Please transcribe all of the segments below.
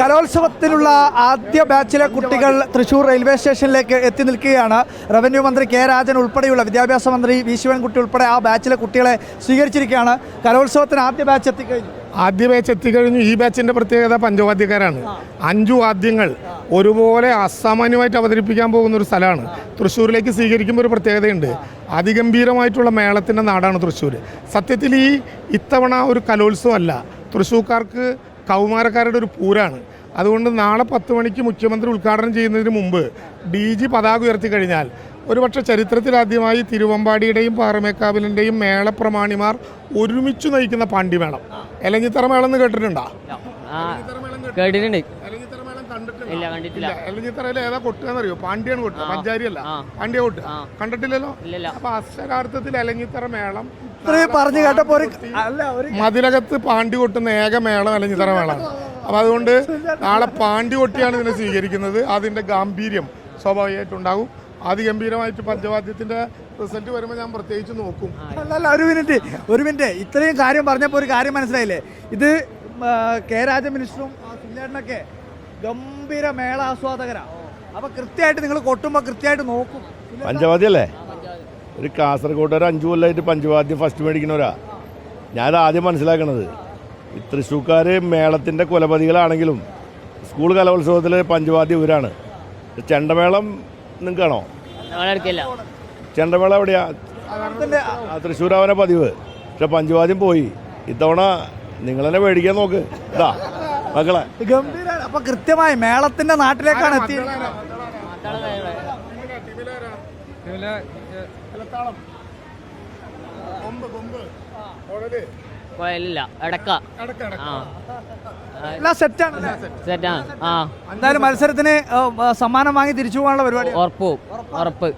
കലോത്സവത്തിനുള്ള ആദ്യ ബാച്ചിലെ കുട്ടികൾ തൃശൂർ റെയിൽവേ സ്റ്റേഷനിലേക്ക് എത്തി നിൽക്കുകയാണ്. റവന്യൂ മന്ത്രി കെ രാജൻ ഉൾപ്പെടെയുള്ള വിദ്യാഭ്യാസ മന്ത്രി വി ശിവൻകുട്ടി ഉൾപ്പെടെ ആ ബാച്ചിലെ കുട്ടികളെ സ്വീകരിച്ചിരിക്കുകയാണ്. കലോത്സവത്തിന് ആദ്യ ബാച്ച് എത്തിക്കഴിഞ്ഞു. ആദ്യ ബാച്ച് എത്തിക്കഴിഞ്ഞു. ഈ ബാച്ചിന്റെ പ്രത്യേകത പഞ്ചവാദ്യക്കാരാണ്. അഞ്ചു വാദ്യങ്ങൾ ഒരുപോലെ അസാമാന്യമായിട്ട് അവതരിപ്പിക്കാൻ പോകുന്ന ഒരു സ്ഥലമാണ്. തൃശ്ശൂരിലേക്ക് സ്വീകരിക്കുമ്പോൾ ഒരു പ്രത്യേകതയുണ്ട്. അതിഗംഭീരമായിട്ടുള്ള മേളത്തിന്റെ നാടാണ് തൃശ്ശൂർ സത്യത്തിൽ ഈ ഇത്തവണ ഒരു കലോത്സവമല്ല. തൃശ്ശൂർക്കാർക്ക് കൗമാരക്കാരുടെ ഒരു പൂരാണ്. അതുകൊണ്ട് നാളെ പത്ത് മണിക്ക് മുഖ്യമന്ത്രി ഉദ്ഘാടനം ചെയ്യുന്നതിന് മുമ്പ് ഡി ജി പതാക ഉയർത്തി കഴിഞ്ഞാൽ ഒരുപക്ഷെ ചരിത്രത്തിലാദ്യമായി തിരുവമ്പാടിയുടെയും പാറമേക്കാവിലിന്റെയും മേളപ്രമാണിമാർ ഒരുമിച്ച് നയിക്കുന്ന പാണ്ഡിമേളം എലഞ്ഞിത്തറ മേളം. എന്ന് കേട്ടിട്ടുണ്ടോ? കേട്ടിട്ടുണ്ട്. എലഞ്ഞിത്തറയിൽ ഏതാ കൊട്ടുകയെന്നറിയോ പാണ്ഡ്യാണ് കൊട്ട് പഞ്ചാരി അല്ല. പാണ്ഡ്യ കൊട്ട് കണ്ടിട്ടില്ലല്ലോ? അപ്പൊ അക്ഷരാർത്ഥത്തിൽ എലഞ്ഞിത്തറ മേളം ഇത്രയും പറഞ്ഞു കേട്ടപ്പോ ഒരു അല്ല ഒരു മതിലകത്ത് പാണ്ടി കൊട്ടുന്ന ഏക മേളം എലഞ്ഞിത്തറ മേളാണ്. അപ്പൊ അതുകൊണ്ട് നാളെ പാണ്ടി കൊട്ടിയാണ് ഇതിനെ സ്വീകരിക്കുന്നത്. അതിന്റെ ഗാംഭീര്യം സ്വാഭാവികമായിട്ടുണ്ടാകും അതിഗംഭീരമായിട്ട് പഞ്ചവാദ്യത്തിന്റെ റിസൾട്ട് വരുമ്പോൾ ഞാൻ പ്രത്യേകിച്ച് നോക്കും. അല്ല അല്ല ഒരു മിനിറ്റ് ഒരു മിനിറ്റ്. ഇത്രയും കാര്യം പറഞ്ഞപ്പോൾ ഒരു കാര്യം മനസ്സിലായില്ലേ? ഇത് കെ രാജ മിനിസ്റ്ററും ആ, സുനിലേട്ടനൊക്കെ ഗംഭീര മേള ആസ്വാദകരാ അപ്പൊ കൃത്യമായിട്ട് നിങ്ങൾ കൊട്ടുമ്പോൾ കൃത്യമായിട്ട് നോക്കും. പഞ്ചവാദ്യല്ലേ ഒരു കാസർഗോഡ് ഒരു അഞ്ചു കൊല്ലമായിട്ട് പഞ്ചവാദ്യം ഫസ്റ്റ് മേടിക്കുന്നവരാ. ഞാനത് ആദ്യം മനസ്സിലാക്കണത്. ഈ തൃശ്ശൂക്കാർ മേളത്തിന്റെ കുലപതികളാണെങ്കിലും സ്കൂൾ കലോത്സവത്തിൽ പഞ്ചവാദ്യം ഇവരാണ്. ചെണ്ടമേളം നിങ്ങൾക്കാണോ? ചെണ്ടമേളം എവിടെയാ? അതിന്റെ അവനെ തൃശ്ശൂരാവനെ പതിവ്. പക്ഷെ പഞ്ചവാദ്യം പോയി. ഇത്തവണ നിങ്ങൾ തന്നെ മേടിക്കാൻ നോക്ക്. ഇതാ മക്കളെ. ഗംഭീര അപ്പൊ കൃത്യമായി മേളത്തിന്റെ നാട്ടിലേക്കാണ് എത്തിയത്. കുഴലില്ല ഇടക്ക എല്ലാം സെറ്റാണ് സെറ്റാണ് ആ. എന്തായാലും മത്സരത്തിന് സമ്മാനം വാങ്ങി തിരിച്ചു പോകാനുള്ള പരിപാടി ഉറപ്പ് ഉറപ്പ്?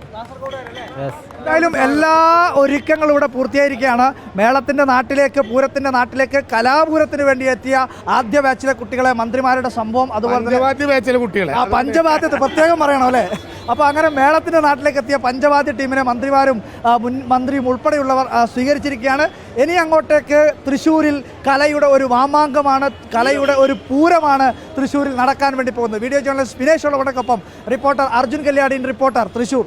യെസ് എന്തായാലും എല്ലാ ഒരുക്കങ്ങളും ഇവിടെ പൂർത്തിയായിരിക്കുകയാണ്. മേളത്തിന്റെ നാട്ടിലേക്ക് പൂരത്തിന്റെ നാട്ടിലേക്ക് കലാപൂരത്തിന് വേണ്ടി എത്തിയ ആദ്യ ബാച്ചിലെ കുട്ടികളെ മന്ത്രിമാരുടെ സംഭവം അതുപോലെ തന്നെ പഞ്ചവാദ്യ ബാച്ചിലെ കുട്ടികളെ. ആ പഞ്ചവാദ്യത്തെ പ്രത്യേകം പറയണം അല്ലേ? അപ്പോൾ അങ്ങനെ മേളത്തിന്റെ നാട്ടിലേക്ക് എത്തിയ പഞ്ചവാദ്യ ടീമിനെ മന്ത്രിമാരും മുൻ മന്ത്രിയും ഉൾപ്പെടെയുള്ളവർ സ്വീകരിച്ചിരിക്കുകയാണ്. ഇനി അങ്ങോട്ടേക്ക് തൃശ്ശൂരിൽ കലയുടെ ഒരു വാമാങ്കമാണ് കലയുടെ ഒരു പൂരമാണ് തൃശ്ശൂരിൽ നടക്കാൻ വേണ്ടി പോകുന്നത്. വീഡിയോ ജേർണലിസ്റ്റ് വിനേഷ് ഉള്ളവടക്കൊപ്പം റിപ്പോർട്ടർ അർജുൻ കല്യാടിൻ റിപ്പോർട്ടർ തൃശ്ശൂർ.